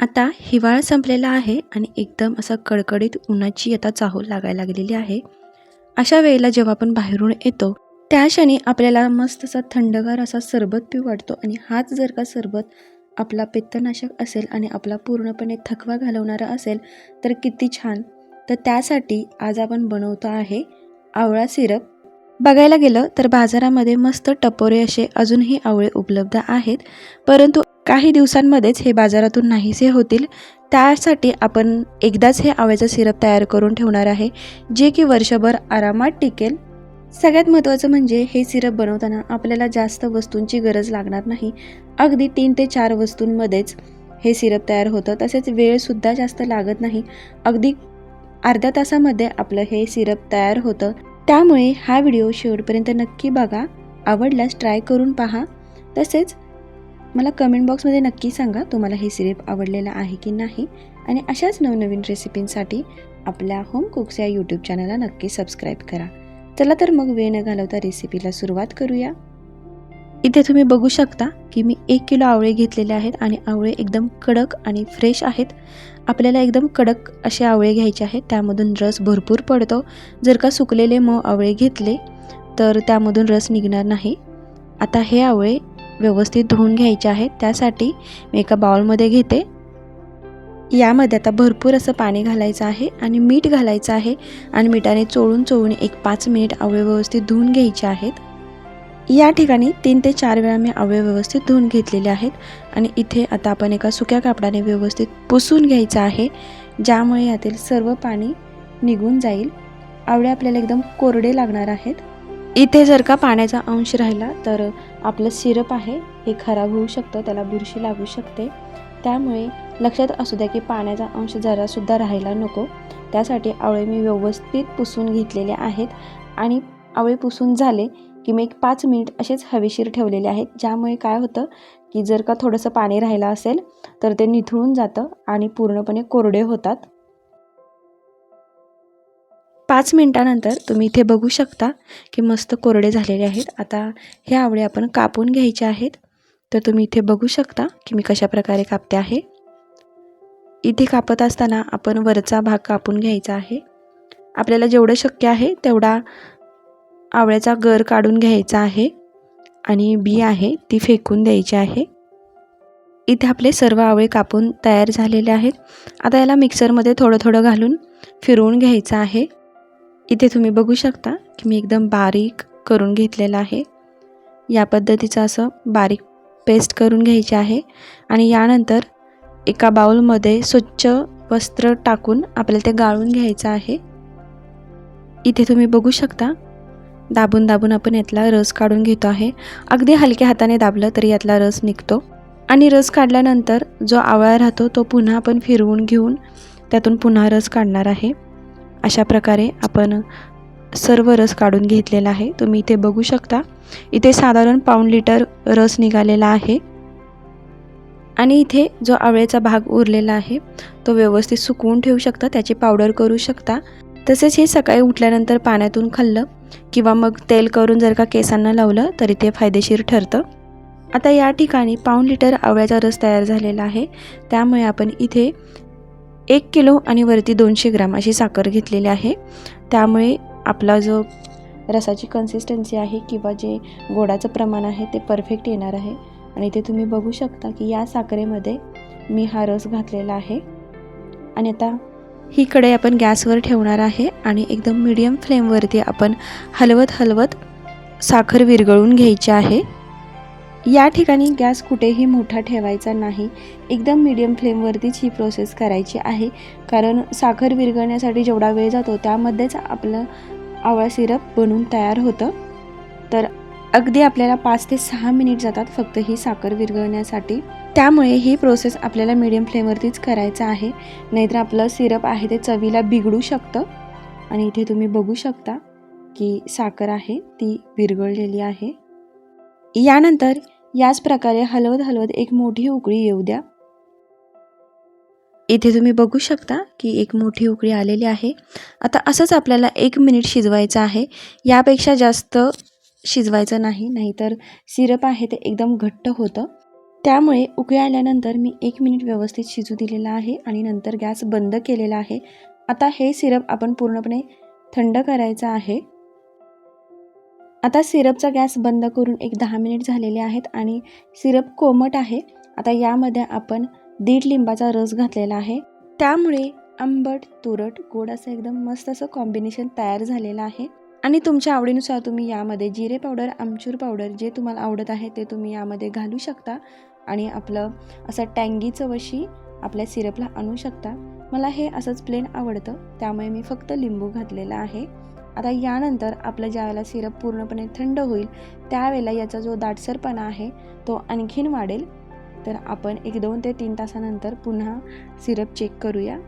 आता हिवाळा संपलेला आहे आणि एकदम असं कडकडीत उन्हाची आता चाहूल लागायला लागलेली आहे. अशा वेळेला जेव्हा आपण बाहेरून येतो त्या क्षणी आपल्याला मस्त असा थंडगार असा सरबत पिऊ वाटतो आणि हाच जर का सरबत आपला पित्तनाशक असेल आणि आपला पूर्णपणे थकवा घालवणारा असेल तर किती छान. तर त्यासाठी आज आपण बनवतो आहे आवळा सिरप. बघायला गेलं तर बाजारामध्ये मस्त टपोरे असे अजूनही आवळे उपलब्ध आहेत परंतु काही दिवसांमध्येच हे बाजारातून नाहीसे होतील. त्यासाठी आपण एकदाच हे आव्याचं सिरप तयार करून ठेवणार आहे जे की वर्षभर आरामात टिकेल. सगळ्यात महत्त्वाचं म्हणजे हे सिरप बनवताना आपल्याला जास्त वस्तूंची गरज लागणार नाही. अगदी तीन ते चार वस्तूंमध्येच हे सिरप तयार होतं. तसेच वेळसुद्धा जास्त लागत नाही. अगदी अर्ध्या तासामध्ये आपलं हे सिरप तयार होतं. त्यामुळे हा व्हिडिओ शेवटपर्यंत नक्की बघा. आवडल्यास ट्राय करून पहा. तसेच मला कमेंट बॉक्समध्ये नक्की सांगा तुम्हाला हे सिरेप आवडलेलं आहे की नाही. आणि अशाच नवनवीन रेसिपींसाठी आपल्या होम कुक्स या यूट्यूब चॅनलला नक्की सबस्क्राईब करा. चला तर मग वेळ न घालवता रेसिपीला सुरुवात करूया. इथे तुम्ही बघू शकता की मी एक किलो आवळे घेतलेले आहेत आणि आवळे एकदम कडक आणि फ्रेश आहेत. आपल्याला एकदम कडक असे आवळे घ्यायचे आहेत. त्यामधून रस भरपूर पडतो. जर का सुकलेले मऊ आवळे घेतले तर त्यामधून रस निघणार नाही. आता हे आवळे व्यवस्थित धुवून घ्यायचे आहेत. त्यासाठी मी एका बाउलमध्ये घेते. यामध्ये आता भरपूर असं पाणी घालायचं आहे आणि मीठ घालायचं आहे आणि मिठाने चोळून चोळून एक पाच मिनिट आवळे व्यवस्थित धुवून घ्यायचे आहेत. या ठिकाणी तीन ते चार वेळा मी आवळे व्यवस्थित धुवून घेतलेले आहेत आणि इथे आता आपण एका सुक्या कापडाने व्यवस्थित पुसून घ्यायचं आहे ज्यामुळे यातील सर्व पाणी निघून जाईल. आवळे आपल्याला एकदम कोरडे लागणार आहेत. इथे जर का पाण्याचा अंश राहिला तर आपलं सिरप आहे हे खराब होऊ शकतं त्याला बुरशी लागू शकते. त्यामुळे लक्षात असू द्या की पाण्याचा अंश जरासुद्धा राहायला नको. त्यासाठी आवळे मी व्यवस्थित पुसून घेतलेले आहेत आणि आवळे पुसून झाले की मी एक पाच मिनिट असेच हवेशीर ठेवलेले आहेत. ज्यामुळे काय होतं की जर का थोडंसं पाणी राहिलं असेल तर ते निथळून जातं आणि पूर्णपणे कोरडे होतात. पाच मिनटानंतर तुम्ही इथे बघू शकता की मस्त कोरडे झालेले आहेत. आता हे आवळे आपण कापून घ्यायचे आहेत. तर तुम्ही इथे बघू शकता की मी कशा प्रकारे कापते आहे. इथे कापत असताना आपण वरचा भाग कापून घ्यायचा आहे. आपल्याला जेवढं शक्य आहे तेवढा आवळ्याचा गर काढून घ्यायचा आहे आणि बी आहे ती फेकून द्यायची आहे. इथे आपले सर्व आवळे कापून तयार झालेले आहेत. आता याला मिक्सरमध्ये थोडं थोडं घालून फिरवून घ्यायचं आहे. इथे तुम्ही बघू शकता की मी एकदम बारीक करून घेतलेलं आहे. या पद्धतीचं असं बारीक पेस्ट करून घ्यायचे आहे आणि यानंतर एका बाउलमध्ये स्वच्छ वस्त्र टाकून आपल्याला ते गाळून घ्यायचं आहे. इथे तुम्ही बघू शकता दाबून दाबून आपण यातला रस काढून घेतो आहे. अगदी हलक्या हाताने दाबलं तरी यातला रस निघतो. आणि रस काढल्यानंतर जो आवळा राहतो तो पुन्हा आपण फिरवून घेऊन त्यातून पुन्हा रस काढणार आहे. अशा प्रकारे आपण सर्व रस काढून घेतलेला आहे. तुम्ही इथे बघू शकता. इथे साधारण पाऊण लिटर रस निघालेला आहे. आणि इथे जो आवळ्याचा भाग उरलेला आहे तो व्यवस्थित सुकवून ठेवू शकता. त्याची पावडर करू शकता. तसेच हे सकाळी उठल्यानंतर पाण्यातून खाल्लं किंवा मग तेल करून जर का केसांना लावलं तरी ते फायदेशीर ठरतं. आता या ठिकाणी पाऊण लिटर आवळ्याचा रस तयार झालेला आहे. त्यामुळे आपण इथे एक किलो आणि वरती दोनशे ग्राम अशी साखर घेतलेली आहे. त्यामुळे आपला जो रसाची कन्सिस्टन्सी आहे किंवा जे गोडाचं प्रमाण आहे ते परफेक्ट येणार आहे. आणि ते तुम्ही बघू शकता की या साखरेमध्ये मी हा रस घातलेला आहे. आणि आता ही कढई आपण गॅसवर ठेवणार आहे आणि एकदम मीडियम फ्लेमवरती आपण हलवत हलवत साखर विरघळून घ्यायची आहे. या ठिकाणी गॅस कुठेही मोठा ठेवायचा नाही. एकदम मीडियम फ्लेमवरतीच ही प्रोसेस करायची आहे. कारण साखर विरघळण्यासाठी जेवढा वेळ जातो त्यामध्येच आपलं आवळा सिरप बनून तयार होतं. तर अगदी आपल्याला पाच ते सहा मिनिट जातात फक्त ही साखर विरघळण्यासाठी. त्यामुळे ही प्रोसेस आपल्याला मीडियम फ्लेमवरतीच करायचं आहे. नाहीतर आपलं सिरप आहे ते चवीला बिघडू शकतं. आणि इथे तुम्ही बघू शकता की साखर आहे ती विरघळलेली आहे. यानंतर याच प्रकारे हलवत हलवत एक मोठी उकळी येऊ द्या. इथे तुम्ही बघू शकता की एक मोठी उकळी आलेली आहे. आता असंच आपल्याला एक मिनिट शिजवायचं आहे. यापेक्षा जास्त शिजवायचं नाही नाहीतर सिरप आहे ते एकदम घट्ट होतं. त्यामुळे उकळी आल्यानंतर मी एक मिनिट व्यवस्थित शिजू दिलेला आहे आणि नंतर गॅस बंद केलेला आहे. आता हे सिरप आपण पूर्णपणे थंड करायचं आहे. आता सिरपचा गॅस बंद करून एक दहा मिनिट झालेले आहेत आणि सिरप कोमट आहे. आता यामध्ये आपण दीड लिंबाचा रस घातलेला आहे. त्यामुळे आंबट तुरट गोड असं एकदम मस्त असं कॉम्बिनेशन तयार झालेलं आहे. आणि तुमच्या आवडीनुसार तुम्ही यामध्ये जिरे पावडर आमचूर पावडर जे तुम्हाला आवडत आहे ते तुम्ही यामध्ये घालू शकता. आणि आपलं असं टँगी चवशी आपल्या सिरपला आणू शकता. मला हे असंच प्लेन आवडतं. त्यामुळे मी फक्त लिंबू घातलेला आहे. आता यानंतर आपलं ज्यावेळेला सिरप पूर्णपणे थंड होईल त्यावेळेला याचा जो दाटसरपणा आहे तो आणखीन वाढेल. तर आपण एक दोन ते तीन तासानंतर पुन्हा सिरप चेक करूया.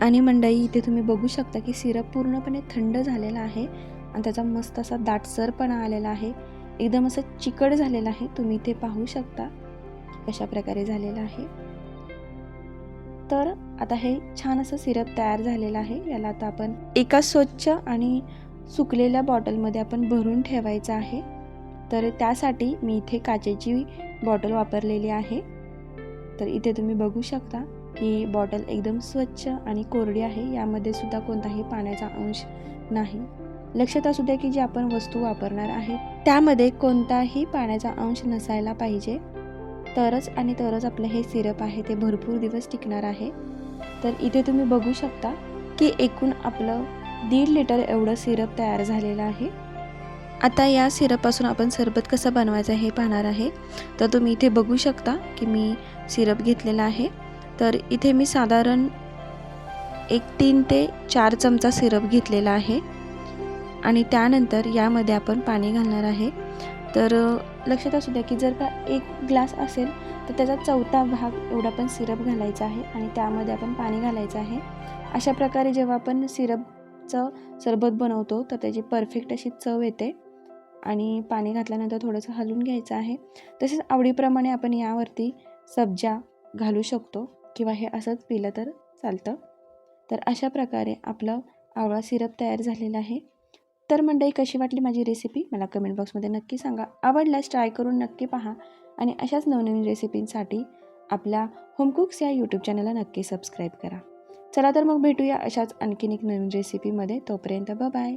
आणि मंडई इथे तुम्ही बघू शकता की सिरप पूर्णपणे थंड झालेला आहे आणि त्याचा मस्त असा दाटसरपणा आलेला आहे. एकदम असं चिकट झालेलं आहे तुम्ही इथे पाहू शकता अशा प्रकारे झालेलं आहे. तर आता हे छान असं सिरप तयार झालेलं आहे. याला आता आपण एका स्वच्छ आणि सुकलेल्या बॉटलमध्ये आपण भरून ठेवायचं आहे. तर त्यासाठी मी इथे काचेची बॉटल वापरलेली आहे. तर इथे तुम्ही बघू शकता की बॉटल एकदम स्वच्छ आणि कोरडी आहे. यामध्ये सुद्धा कोणताही पाण्याचा अंश नाही. लक्षात असू द्या की जी आपण वस्तू वापरणार आहे त्यामध्ये कोणताही पाण्याचा अंश नसायला पाहिजे. तरच आणि तरच आपलं हे सिरप आहे ते भरपूर दिवस टिकणार आहे. तर इथे तुम्ही बघू शकता की एकूण आपलं दीड लिटर एवढं सिरप तयार झालेलं आहे. आता या सिरपपासून आपण सरबत कसं बनवायचं हे पाहणार आहे. तर तुम्ही इथे बघू शकता की मी सिरप घेतलेला आहे. तर इथे मी साधारण एक तीन ते चार चमचा सिरप घेतलेला आहे. आणि त्यानंतर यामध्ये आपण पाणी घालणार आहे. तर लक्षात असू द्या की जर का एक ग्लास असेल तर त्याचा चौथा भाग एवढा पण सिरप घालायचा आहे आणि त्यामध्ये आपण पाणी घालायचं आहे. अशा प्रकारे जेव्हा आपण सिरपचं सरबत बनवतो तर त्याची परफेक्ट अशी चव येते आणि पाणी घातल्यानंतर थोडंसं हलवून घ्यायचं आहे. तसेच आवडीप्रमाणे आपण यावरती सब्जा घालू शकतो किंवा हे असंच पिलं तर चालतं. तर अशा प्रकारे आपलं आवळा सिरप तयार झालेला आहे. तर मंडळी कशी वाटली माझी रेसिपी मला कमेंट बॉक्समध्ये नक्की सांगा. आवडल्यास ट्राय करून नक्की पहा. आणि अशाच नवनवीन रेसिपींसाठी आपल्या होमकुक्स या यूट्यूब चॅनलला नक्की सबस्क्राईब करा. चला तर मग भेटूया अशाच आणखीन एक नवीन रेसिपीमध्ये तोपर्यंत बाय